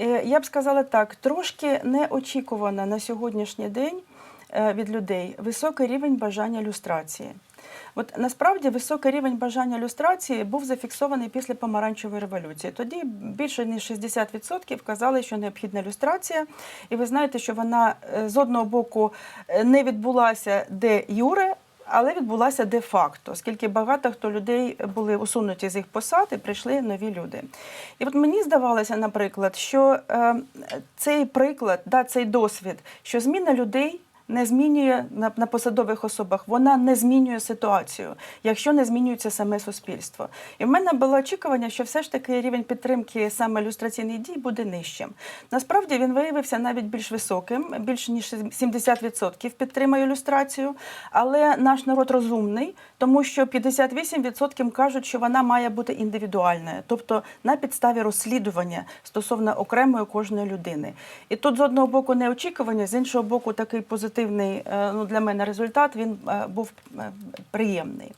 Е, Я б сказала так, трошки неочікувано на сьогоднішній день е, від людей високий рівень бажання люстрації. От насправді високий рівень бажання люстрації був зафіксований після помаранчевої революції. Тоді більше ніж 60% казали, що необхідна люстрація. І ви знаєте, що вона е, з одного боку не відбулася де юре, але відбулася де-факто, оскільки багато хто людей були усунуті з їх посад і прийшли нові люди. І от мені здавалося, наприклад, що е, цей приклад, да, цей досвід, що зміна людей. Не змінює на, на посадових особах, вона не змінює ситуацію, якщо не змінюється саме суспільство. І в мене було очікування, що все ж таки рівень підтримки саме люстраційних дій буде нижчим. Насправді він виявився навіть більш високим, більше ніж 70% підтримує люстрацію. Але наш народ розумний, тому що 58% кажуть, що вона має бути індивідуальною, тобто на підставі розслідування стосовно окремої кожної людини. І тут з одного боку неочікування, з іншого боку, такий позитивний е, ну, для мене результат він е, був е, приємний.